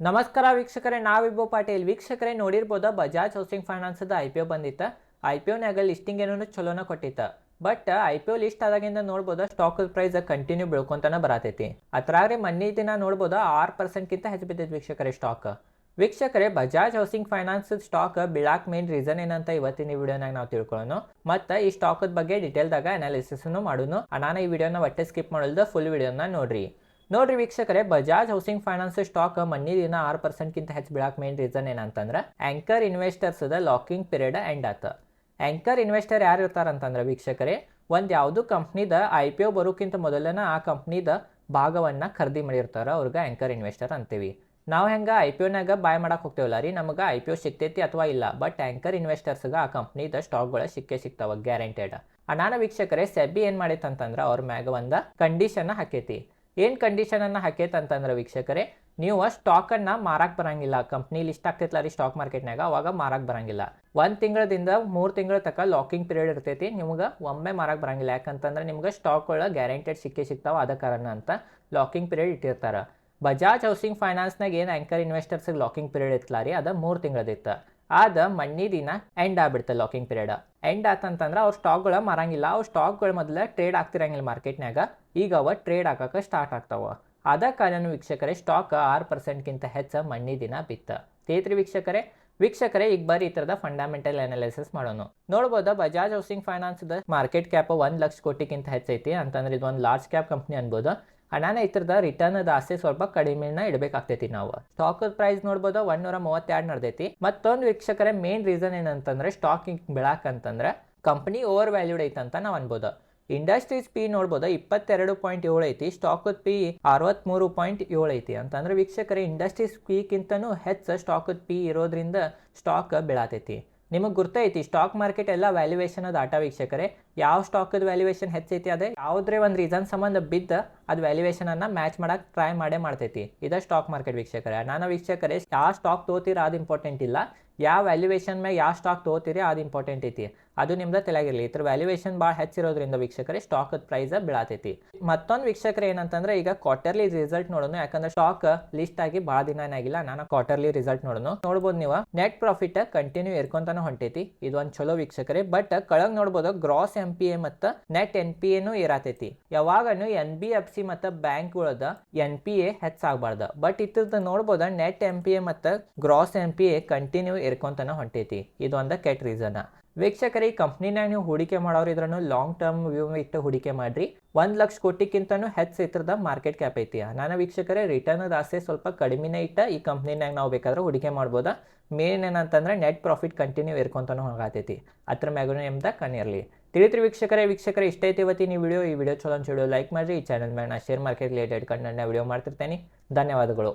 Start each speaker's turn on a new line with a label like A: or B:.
A: ನಮಸ್ಕಾರ ವೀಕ್ಷಕರೇ ನಾವಿಬ್ಬ ಪಾಟೀಲ್. ವೀಕ್ಷಕರೇ, ನೋಡಿರ್ಬೋದ ಬಜಾಜ್ ಹೌಸಿಂಗ್ ಫೈನಾನ್ಸ್ದ ಐ ಪಿ ಒ ಬಂದಿತ್ತು. ಐ ಪಿ ಒನ್ಯಾಗ ಲಿಸ್ಟಿಂಗ್ ಏನೋ ಚಲೋನ ಕೊಟ್ಟಿತ್ತು. But I P O list ಆದಾಗಿಂದ ನೋಡ್ಬೋದು ಸ್ಟಾಕ್ ಪ್ರೈಸ್ ಕಂಟಿನ್ಯೂ ಬೆಳ್ಕೊಂತಾನೆ ಬರತೈತಿ. ಅದ್ರಾಗ್ರಿ ಮೊನ್ನೆ ದಿನ ನೋಡ್ಬೋದು ಆರು ಪರ್ಸೆಂಟ್ಗಿಂತ ಹೆಚ್ಚು ಬಿದ್ದೈತೆ ವೀಕ್ಷಕರೇ ಸ್ಟಾಕ್ ವೀಕ್ಷಕರೇ ಬಜಾಜ್ ಹೌಸಿಂಗ್ ಫೈನಾನ್ಸ್ ಸ್ಟಾಕ್ ಬಿಳಾಕ್ ಮೇನ್ ರೀಸನ್ ಏನಂತ ಇವತ್ತಿನ ಈ ವಿಡಿಯೋನಾಗ ನಾವು ತಿಳ್ಕೊಳ್ಳೋಣ ಮತ್ತು ಈ ಸ್ಟಾಕ್ ಬಗ್ಗೆ ಡೀಟೇಲ್ದಾಗ ಅನಾಲಿಸಿಸ್ನು ಮಾಡೋಣ ಅನಾನ ಈ ವಿಡಿಯೋನ ಒಟ್ಟೆ ಸ್ಕಿಪ್ ಮಾಡಲ್ದ ಫುಲ್ ವಿಡಿಯೋನ ನೋಡ್ರಿ. ನೋಡ್ರಿ ವೀಕ್ಷಕರೇ ಬಜಾಜ್ ಹೌಸಿಂಗ್ ಫೈನಾನ್ಸ್ ಸ್ಟಾಕ್ ಮನ್ನಿ ದಿನ ಆರು ಪರ್ಸೆಂಟ್ಗಿಂತ ಹೆಚ್ಚು ಬೀಳಾಕ್ ಮೇನ್ ರೀಸನ್ ಏನಂತಂದ್ರೆ ಆಂಕರ್ ಇನ್ವೆಸ್ಟರ್ಸ್ದ ಲಾಕಿಂಗ್ ಪೀರಿಯಡ್ ಎಂಡ್ ಆತ. ಆಂಕರ್ ಇನ್ವೆಸ್ಟರ್ ಯಾರು ಇರ್ತಾರಂತಂದ್ರೆ ವೀಕ್ಷಕರೇ, ಒಂದು ಯಾವುದು ಕಂಪ್ನಿದ ಐ ಪಿ ಒ ಬರೋಕ್ಕಿಂತ ಮೊದಲನ ಆ ಕಂಪ್ನಿದ ಭಾಗವನ್ನು ಖರೀದಿ ಮಾಡಿರ್ತಾರ, ಅವ್ರಿಗೆ ಆಂಕರ್ ಇನ್ವೆಸ್ಟರ್ ಅಂತೀವಿ. ನಾವು ಹೆಂಗೆ ಐ ಪಿ ಒನಾಗ ಬಾಯ್ ಮಾಡಕ್ಕೆ ಹೋಗ್ತೇವಲ್ಲ ರೀ, ನಮಗೆ ಐ ಪಿ ಒ ಸಿಕ್ತೈತಿ ಅಥವಾ ಇಲ್ಲ ಬಟ್ ಆಂಕರ್ ಇನ್ವೆಸ್ಟರ್ಸ್ಗೆ ಆ ಕಂಪ್ನಿದ ಸ್ಟಾಕ್ಗಳು ಸಿಕ್ಕೇ ಸಿಗ್ತಾವ ಗ್ಯಾರಂಟೆಡ್ ಅನಾನ ವೀಕ್ಷಕರೇ ಸೆಬಿ ಏನು ಮಾಡೈತೆ ಅಂತಂದ್ರೆ ಅವ್ರ ಮ್ಯಾಗ ಒಂದು ಕಂಡೀಷನ್ ಹಾಕೈತಿ. ಏನು ಕಂಡೀಷನನ್ನು ಹಾಕೈತೆ ಅಂತಂದ್ರೆ ವೀಕ್ಷಕರೇ, ನೀವು ಸ್ಟಾಕನ್ನು ಮಾರಕ್ಕೆ ಬರಂಗಿಲ್ಲ. ಕಂಪ್ನಿ ಲಿಸ್ಟ್ ಆಗ್ತೈತಲ್ಲ ರೀ ಸ್ಟಾಕ್ ಮಾರ್ಕೆಟ್ನಾಗ ಅವಾಗ ಮಾರಕ್ಕೆ ಬರಂಗಿಲ್ಲ. ಒಂದು ತಿಂಗಳದಿಂದ ಮೂರು ತಿಂಗಳ ತನಕ ಲಾಕಿಂಗ್ ಪೀರಿಯಡ್ ಇರ್ತೈತಿ, ನಿಮ್ಗೆ ಒಮ್ಮೆ ಮಾರಕ್ಕೆ ಬರಂಗಿಲ್ಲ. ಯಾಕಂತಂದ್ರೆ ನಿಮ್ಗೆ ಸ್ಟಾಕ್ಗಳ ಗ್ಯಾರಂಟೆಡ್ ಸಿಕ್ಕೇ ಸಿಗ್ತಾವೆ, ಅದ ಕಾರಣ ಅಂತ ಲಾಕಿಂಗ್ ಪೀರಿಯಡ್ ಇಟ್ಟಿರ್ತಾರೆ. ಬಜಾಜ್ ಹೌಸಿಂಗ್ ಫೈನಾನ್ಸ್ನಾಗ ಏನು ಆ್ಯಂಕರ್ ಇನ್ವೆಸ್ಟರ್ಸಿಗೆ ಲಾಕಿಂಗ್ ಪೀರಿಯಡ್ ಇತ್ತಲ್ಲ ರೀ, ಅದು ಮೂರು ತಿಂಗಳದಿತ್ತು. ಆದ ಮಣ್ಣಿ ದಿನ ಎಂಡ್ ಆಗ್ಬಿಡ್ತದೆ ಲಾಕಿಂಗ್ ಪೀರಿಯಡ್ ಎಂಡ್ ಆತಂತಂದ್ರೆ ಅವ್ರ ಸ್ಟಾಕ್ಗಳು ಮಾರಂಗಿಲ್ಲ. ಅವ್ರ ಸ್ಟಾಕ್ಗಳು ಮೊದಲ ಟ್ರೇಡ್ ಆಗ್ತಿರಂಗಿಲ್ಲ ಮಾರ್ಕೆಟ್ನಾಗ ಈಗ ಅವ ಟ್ರೇಡ್ ಹಾಕಕ್ಕೆ ಸ್ಟಾರ್ಟ್ ಆಗ್ತಾವ. ಅದ ಕಾರಣ ವೀಕ್ಷಕರೇ ಸ್ಟಾಕ್ ಆರು ಪರ್ಸೆಂಟ್ಗಿಂತ ಹೆಚ್ಚು ಮಣ್ಣಿ ದಿನ ಬಿತ್ತ. ತೇತ್ರಿ ವೀಕ್ಷಕರೇ ವೀಕ್ಷಕರೇ, ಈಗ ಬರೀ ಈ ಥರದ ಫಂಡಮೆಂಟಲ್ ಅನಾಲಿಸಿಸ್ ಮಾಡೋಣ ನೋಡ್ಬೋದು ಬಜಾಜ್ ಹೌಸಿಂಗ್ ಫೈನಾನ್ಸ್ದ ಮಾರ್ಕೆಟ್ ಕ್ಯಾಪ್ ಒಂದು ಲಕ್ಷ ಕೋಟಿಗಿಂತ ಹೆಚ್ಚೈತಿ. ಅಂತಂದ್ರೆ ಇದು ಒಂದು ಲಾರ್ಜ್ ಕ್ಯಾಪ್ ಕಂಪ್ನಿ ಅನ್ಬೋದು. ಹಣನ ಇತರದ ರಿಟರ್ನ್ ಆಸೆ ಸ್ವಲ್ಪ ಕಡಿಮೆನ ಇಡಬೇಕಾಗ್ತೈತಿ ನಾವು. ಸ್ಟಾಕ್ ಪ್ರೈಸ್ ನೋಡ್ಬೋದು ಒಂದೂರ ಮೂವತ್ತೆರಡು ನಡೆದೈತಿ. ಮತ್ತೊಂದು ವೀಕ್ಷಕರ ಮೇನ್ ರೀಸನ್ ಏನಂತಂದ್ರೆ ಸ್ಟಾಕ್ ಅಂತಂದ್ರೆ ಕಂಪನಿ ಓವರ್ ವ್ಯಾಲ್ಯೂಡ್ ಐತಂತ ನಾವು ಅನ್ಬೋದು. ಇಂಡಸ್ಟ್ರೀಸ್ ಪಿ ನೋಡ್ಬೋದು ಇಪ್ಪತ್ತೆರಡು ಪಾಯಿಂಟ್ ಏಳು ಐತಿ ಸ್ಟಾಕ್ ಪಿ ಅರವತ್ತ್ಮೂರು ಪಾಯಿಂಟ್ ಏಳು ಐತಿ ಅಂತಂದ್ರೆ ವೀಕ್ಷಕರ ಇಂಡಸ್ಟ್ರೀಸ್ ಪಿಗಿಂತನೂ ಹೆಚ್ಚು ಸ್ಟಾಕ್ ಪಿ ಇರೋದ್ರಿಂದ ಸ್ಟಾಕ್ ಬೆಳತೈತಿ. ನಿಮಗೆ ಗುರ್ತೈತಿ ಸ್ಟಾಕ್ ಮಾರ್ಕೆಟ್ ಎಲ್ಲ ವ್ಯಾಲ್ಯೂಯೇಷನ್ ಅದು ಆಟ ವೀಕ್ಷಕರೇ. ಯಾವ ಸ್ಟಾಕದ ವ್ಯಾಲ್ಯೂಯೇಷನ್ ಹೆಚ್ಚೈತಿ, ಅದೇ ಯಾವುದೇ ಒಂದು ರೀಸನ್ ಸಂಬಂಧ ಬಿದ್ದ ಅದು ಅನ್ನ ಮ್ಯಾಚ್ ಮಾಡಕ್ ಟ್ರೈ ಮಾಡೇ ಮಾಡ್ತೈತಿ. ಇದ ಸ್ಟಾಕ್ ಮಾರ್ಕೆಟ್ ವೀಕ್ಷಕರೇ. ನಾನು ವೀಕ್ಷಕರೇ, ಯಾವ ಸ್ಟಾಕ್ ತೋತೀರ ಅದು ಇಂಪಾರ್ಟೆಂಟ್ ಇಲ್ಲ. ಯಾವ ವ್ಯಾಲ್ಯೂಯೇಷನ್ ಮ್ಯಾಗ ಯಾವ ಸ್ಟಾಕ್ ತಗೋತೀರಿ ಅದು ಇಂಪಾರ್ಟೆಂಟ್ ಐತಿ. ಅದು ನಿಮ್ದು ತಲೆಗಿರಲಿ ಇದ್ರ ವ್ಯಾಲ್ಯೂಯೇಷನ್ ಭಾಳ ಹೆಚ್ಚಿರೋದ್ರಿಂದ ವೀಕ್ಷಕರೇ ಸ್ಟಾಕ್ ಪ್ರೈಸ್ ಬೀಳತೈತಿ. ಮತ್ತೊಂದು ವೀಕ್ಷಕರೇ ಏನಂತಂದ್ರೆ, ಈಗ ಕ್ವಾರ್ಟರ್ಲಿ ರಿಸಲ್ಟ್ ನೋಡೋಣ ಯಾಕಂದ್ರೆ ಸ್ಟಾಕ್ ಲಿಸ್ಟ್ ಆಗಿ ಭಾಳ ದಿನ ಏನಾಗಿಲ್ಲ ನಾನು ಕ್ವಾರ್ಟರ್ಲಿ ರಿಸಲ್ಟ್ ನೋಡೋಣ ನೋಡ್ಬೋದು ನೀವು ನೆಟ್ ಪ್ರಾಫಿಟ್ ಕಂಟಿನ್ಯೂ ಇರ್ಕೊಂತಾನೆ ಹೊಂಟೈತಿ. ಇದು ಒಂದು ಚಲೋ ವೀಕ್ಷಕರೇ. ಬಟ್ ಕೆಳಗ್ ನೋಡ್ಬೋದು ಗ್ರಾಸ್ ಎಂ ಪಿ ಎ ಮತ್ತು ನೆಟ್ ಎನ್ ಪಿ ಎನು ಇರತೈತಿ ಯಾವಾಗನು ಎನ್ ಬಿ ಎಫ್ ಸಿ ಮತ್ತು ಬ್ಯಾಂಕ್ಗಳದ ಎನ್ ಪಿ ಎ ಹೆಚ್ಚಾಗಬಾರ್ದ. ಬಟ್ ಇತ್ತದ ನೋಡ್ಬೋದ ನೆಟ್ ಎಂ ಪಿ ಎ ಮತ್ತು gross M P A continue ಇರ್ಕೊಂತನ ಹೊಂಟೈತಿ. ಇದೊಂದ ಕೆಟ್ಟ ರೀಸನ್ ವೀಕ್ಷಕರೇ, ಈ ಕಂಪ್ನಿನಾಗ ನೀವು ಹೂಡಿಕೆ ಮಾಡೋರು ಇದ್ರನ್ನು ಲಾಂಗ್ ಟರ್ಮ್ ವ್ಯೂ ಇಟ್ಟು ಹೂಡಿಕೆ ಮಾಡ್ರಿ. ಒಂದು ಲಕ್ಷ ಕೋಟಿಗಿಂತನೂ ಹೆಚ್ಚು ಇತ್ರದ ಮಾರ್ಕೆಟ್ ಕ್ಯಾಪ್ ಐತಿ. ನಾನು ವೀಕ್ಷಕರೇ ರಿಟರ್ನ್ ಆಸೆ ಸ್ವಲ್ಪ ಕಡಿಮೆನೇ ಇಟ್ಟ ಈ ಕಂಪ್ನಿನಾಗ ನಾವು ಬೇಕಾದ್ರೆ ಹೂಡಿಕೆ ಮಾಡ್ಬೋದಾ? ಮೇನ್ ಏನಂತಂದ್ರೆ ನೆಟ್ ಪ್ರಾಫಿಟ್ ಕಂಟಿನ್ಯೂ ಇರ್ಕೊಂತಾನು ಹೋಗತೈತಿ. ಅದ್ರ ಮ್ಯಾಗೂ ನಿಮ್ದ ಕಣ್ಣಿರಲಿ. ತಿಳಿತ್ರಿ ವೀಕ್ಷಕರೇ ವೀಕ್ಷಕರೇ, ಇಷ್ಟ ಐತಿ ಇವತ್ತಿನ ಈ ವಿಡಿಯೋ ಈ ವಿಡಿಯೋ ಚಲೋ ಅಂತ ಲೈಕ್ ಮಾಡಿರಿ. ಈ ಚಾನಲ್ ಮೇಲೆ ನಾ ಶೇರ್ ಮಾರ್ಕೆಟ್ ರಿಲೇಟೆಡ್ ಕಂಟೆಂಟ್ನ ವಿಡಿಯೋ ಮಾಡ್ತಿರ್ತೇನೆ. ಧನ್ಯವಾದಗಳು.